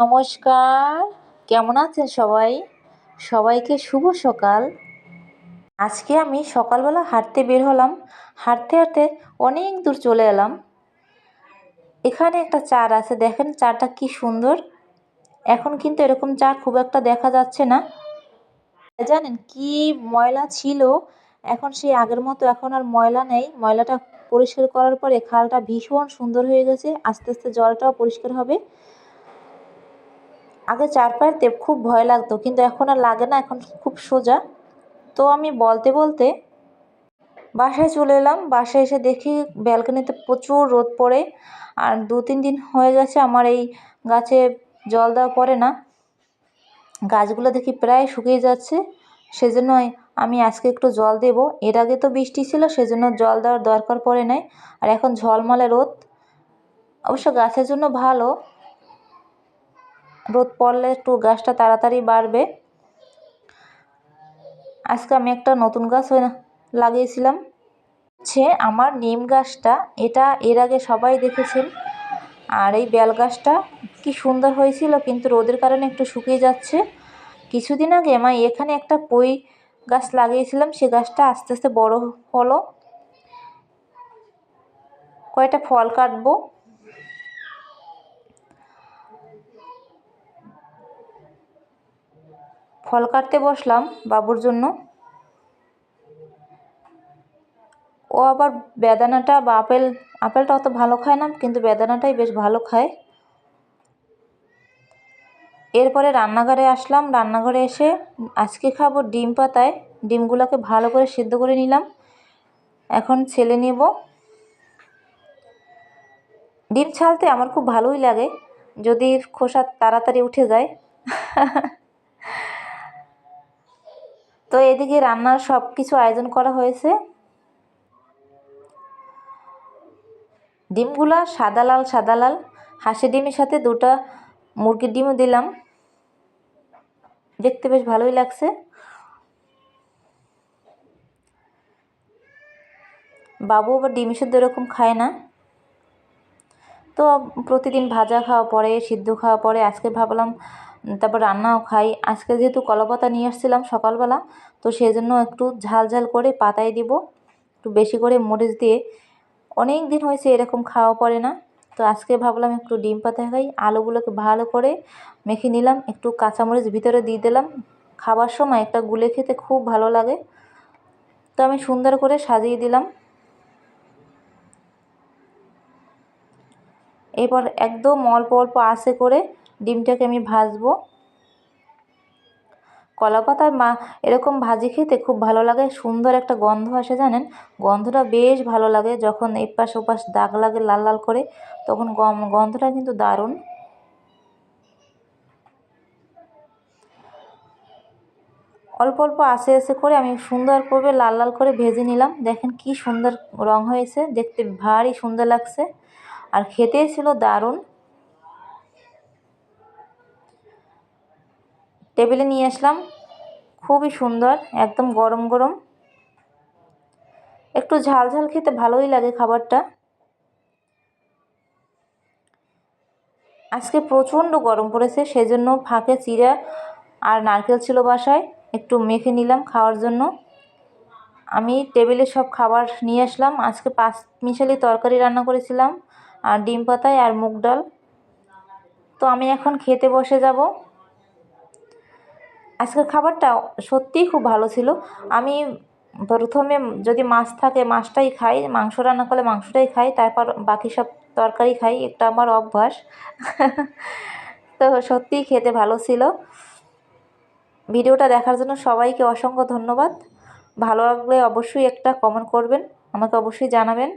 নমস্কার। কেমন আছেন সবাই? সবাইকে শুভ সকাল। আজকে আমি সকালবেলা হাঁটতে বের হলাম। হাঁটতে হাঁটতে অনেক দূর চলে এলাম। এখানে একটা চার আছে, দেখেন চারটা কি সুন্দর। এখন কিন্তু এরকম চার খুব একটা দেখা যাচ্ছে না। জানেন কি ময়লা ছিল? এখন সেই আগের মতো এখন আর ময়লা নেই। ময়লাটা পরিষ্কার করার পরে খালটা ভীষণ সুন্দর হয়ে গেছে। আস্তে আস্তে জলটাও পরিষ্কার হবে। আগে চার পায়েতে খুব ভয় লাগতো, কিন্তু এখন আর লাগে না, এখন খুব সোজা। তো আমি বলতে বলতে বাসায় চলে এলাম, বাসায় এসে দেখি ব্যালকনিতে প্রচুর রোদ পড়ে, আর দু তিন দিন হয়ে গেছে আমার এই গাছে জল দেওয়া পড়ে না। গাছগুলো দেখি প্রায় শুকিয়ে যাচ্ছে, সেজন্যই আমি আজকে একটু জল দেব। এর আগে তো বৃষ্টি ছিল, সেজন্য জল দেওয়ার দরকার পড়ে নাই, আর এখন ঝলমলে রোদ। অবশ্য গাছের জন্য ভালো রোদ পড়লে একটু গাছটা তাড়াতাড়ি বাড়বে। আজকে আমি একটা নতুন গাছ লাগিয়েছিলাম। হচ্ছে আমার নিম গাছটা, এটা এর আগে সবাই দেখেছেন। আর এই বেল গাছটা কি সুন্দর হয়েছিল, কিন্তু রোদের কারণে একটু শুকিয়ে যাচ্ছে। কিছুদিন আগে আমি এখানে একটা পই গাছ লাগিয়েছিলাম, সে গাছটা আস্তে আস্তে বড় হলো। কয়টা ফল কাটবো? ফল কাটতে বসলাম বাবুর জন্য। ও আবার বেদানাটা বা আপেল, আপেলটা অত ভালো খায় না, কিন্তু বেদানাটাই বেশ ভালো খায়। এরপরে রান্নাঘরে আসলাম। রান্নাঘরে এসে আজকে খাব ডিম পাতায়। ডিমগুলোকে ভালো করে সিদ্ধ করে নিলাম। এখন ছেলে নেব। ডিম ছালতে আমার খুব ভালোই লাগে। যদি খোসা তাড়াতাড়ি উঠে যায়। তো এদিকে রান্নার সব কিছু আয়োজন করা হয়েছে। ডিমগুলা সাদা লাল সাদা লাল। হাঁসের ডিমের সাথে দুটা মুরগির ডিমও দিলাম। দেখতে বেশ ভালোই লাগছে। বাবু আবার ডিম সেদ্ধ এরকম খায় না। তো প্রতিদিন ভাজা খাওয়া পরে, সিদ্ধ খাওয়া পরে, আজকে ভাবলাম তারপর রান্নাও খাই। আজকে যেহেতু কলাপাতা নিয়ে আসছিলাম সকালবেলা, তো সেই জন্য একটু ঝাল ঝাল করে পাতায় দিব। একটু বেশি করে মরিচ দিয়ে। অনেক দিন হয়েছে এরকম খাওয়া পড়ে না, তো আজকে ভাবলাম একটু ডিম পাতা খাই। আলুগুলোকে ভালো করে মেখে নিলাম, একটু কাঁচামরিচ ভিতরে দিয়ে দিলাম। খাবার সময় একটা গুলে খেতে খুব ভালো লাগে। তো আমি সুন্দর করে সাজিয়ে দিলাম। এরপর একদম অল্প অল্প আশে করে ডিমটাকে আমি ভাজবো। কলা পাতায় মা, এরকম ভাজি খেতে খুব ভালো লাগে, সুন্দর একটা গন্ধ আসে জানেন? গন্ধটা বেশ ভালো লাগে, যখন এপাশ ওপাশ দাগ লাগে লাল লাল করে, তখন গম, গন্ধটা কিন্তু দারুণ। অল্প অল্প আস্তে আস্তে করে আমি সুন্দর করে লাল লাল করে ভেজে নিলাম। দেখেন কি সুন্দর রং হয়েছে, দেখতে ভারী সুন্দর লাগছে। আর খেতে ছিল দারুণ। টেবিলে নিয়ে আসলাম। খুবই সুন্দর, একদম গরম গরম। একটু ঝাল ঝাল খেতে ভালোই লাগে খাবারটা। আজকে প্রচণ্ড গরম পড়েছে, সেজন্য ফাঁকে চিরা আর নারকেল ছিল বাসায়, একটু মেখে নিলাম খাওয়ার জন্য। আমি টেবিলে সব খাবার নিয়ে আসলাম। আজকে পাঁচ মিশালি তরকারি রান্না করেছিলাম, আর ডিম পাতায় আর মুগ ডাল। তো আমি এখন খেতে বসে যাব। আজকের খাবারটা সত্যিই খুব ভালো ছিল। আমি প্রথমে যদি মাছ থাকে, মাছটাই খাই, মাংস রান্না করলে মাংসটাই খাই, তারপর বাকি সব তরকারি খাই, এটা আমার অভ্যাস। তো সত্যিই খেতে ভালো ছিল। ভিডিওটা দেখার জন্য সবাইকে অসংখ্য ধন্যবাদ। ভালো লাগলে অবশ্যই একটা কমেন্ট করবেন, আমাকে অবশ্যই জানাবেন।